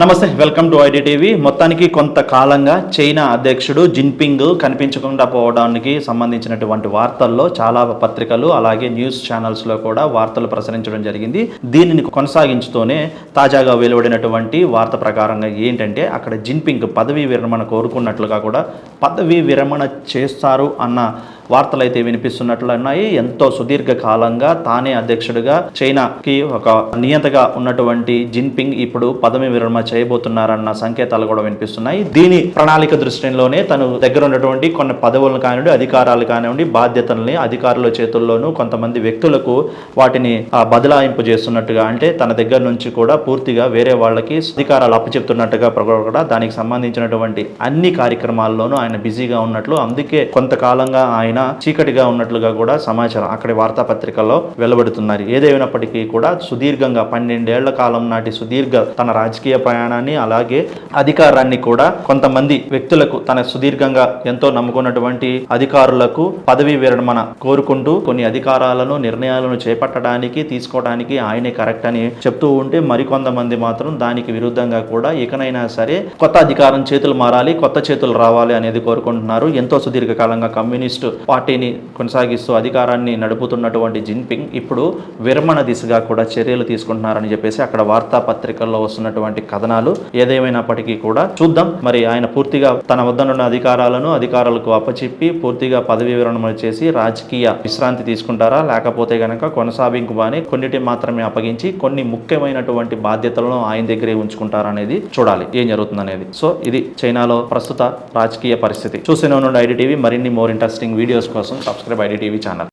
నమస్తే welcome to IDTV మొత్తానికి కొంతకాలంగా చైనా అధ్యక్షుడు జిన్పింగ్ కనిపించకుండా పోవడానికి సంబంధించినటువంటి వార్తల్లో చాలా పత్రికలు అలాగే న్యూస్ ఛానల్స్లో కూడా వార్తలు ప్రసరించడం జరిగింది. దీనిని కొనసాగించుతూనే తాజాగా వెలువడినటువంటి వార్త ప్రకారంగా ఏంటంటే అక్కడ జిన్పింగ్ పదవీ విరమణ కోరుకున్నట్లుగా కూడా పదవీ విరమణ చేస్తారు అన్న వార్తలు అయితే వినిపిస్తున్నట్లు ఉన్నాయి. ఎంతో సుదీర్ఘ కాలంగా తానే అధ్యక్షుడిగా చైనాకి ఒక నియంతగా ఉన్నటువంటి జిన్పింగ్ ఇప్పుడు పదవి విరమణ చేయబోతున్నారన్న సంకేతాలు కూడా వినిపిస్తున్నాయి. దీని ప్రణాళిక దృష్టిలోనే తను దగ్గర ఉన్నటువంటి కొన్ని పదవులను కానివ్వండి అధికారాలు కానివ్వండి బాధ్యతల్ని అధికారుల చేతుల్లోనూ కొంతమంది వ్యక్తులకు వాటిని బదలాయింపు చేస్తున్నట్టుగా అంటే తన దగ్గర నుంచి కూడా పూర్తిగా వేరే వాళ్ళకి అధికారాలు అప్పచెప్తున్నట్టుగా కూడా దానికి సంబంధించినటువంటి అన్ని కార్యక్రమాల్లోనూ ఆయన బిజీగా ఉన్నట్లు అందుకే కొంతకాలంగా ఆయన చీకటిగా ఉన్నట్లుగా కూడా సమాచారం అక్కడి వార్తాపత్రికల్లో వెలువడుతున్నారు. ఏదేమైనప్పటికీ కూడా సుదీర్ఘంగా పన్నెండేళ్ళ కాలం నాటి సుదీర్ఘ తన రాజకీయ ప్రయాణాన్ని అలాగే అధికారాన్ని కూడా కొంతమంది వ్యక్తులకు తన సుదీర్ఘంగా ఎంతో నమ్ముకున్నటువంటి అధికారులకు పదవీ విరమణ కోరుకుంటూ కొన్ని అధికారాలను నిర్ణయాలను చేపట్టడానికి తీసుకోవడానికి ఆయనే కరెక్ట్ అని చెప్తూ ఉంటే మరికొంతమంది మాత్రం దానికి విరుద్ధంగా కూడా ఇకనైనా సరే కొత్త అధికారం చేతులు మారాలి కొత్త చేతులు రావాలి అనేది కోరుకుంటున్నారు. ఎంతో సుదీర్ఘకాలంగా కమ్యూనిస్టు పార్టీని కొనసాగిస్తూ అధికారాన్ని నడుపుతున్నటువంటి జిన్పింగ్ ఇప్పుడు విరమణ దిశగా కూడా చర్యలు తీసుకుంటున్నారని చెప్పేసి అక్కడ వార్తాపత్రికల్లో వస్తున్నటువంటి కథ కథనాలు ఏదేమైనప్పటికీ కూడా చూద్దాం. మరి ఆయన పూర్తిగా తన వద్దనున్న అధికారాలను అధికారులకు అప్పచెప్పి పూర్తిగా పదవి విరమణ చేసి రాజకీయ విశ్రాంతి తీసుకుంటారా? లేకపోతే గనక కొనసాగింపుగానే కొన్నిటి మాత్రమే అప్పగించి కొన్ని ముఖ్యమైనటువంటి బాధ్యతలను ఆయన దగ్గరే ఉంచుకుంటారా అనేది చూడాలి. ఏం జరుగుతుంది అనేది. సో ఇది చైనాలో ప్రస్తుత రాజకీయ పరిస్థితి. చూసిన నుండి ఐడి టీవీ మరిన్ని మోర్ ఇంట్రెస్టింగ్ వీడియోస్ కోసం సబ్స్క్రైబ్ ఐడి టీవీ ఛానల్.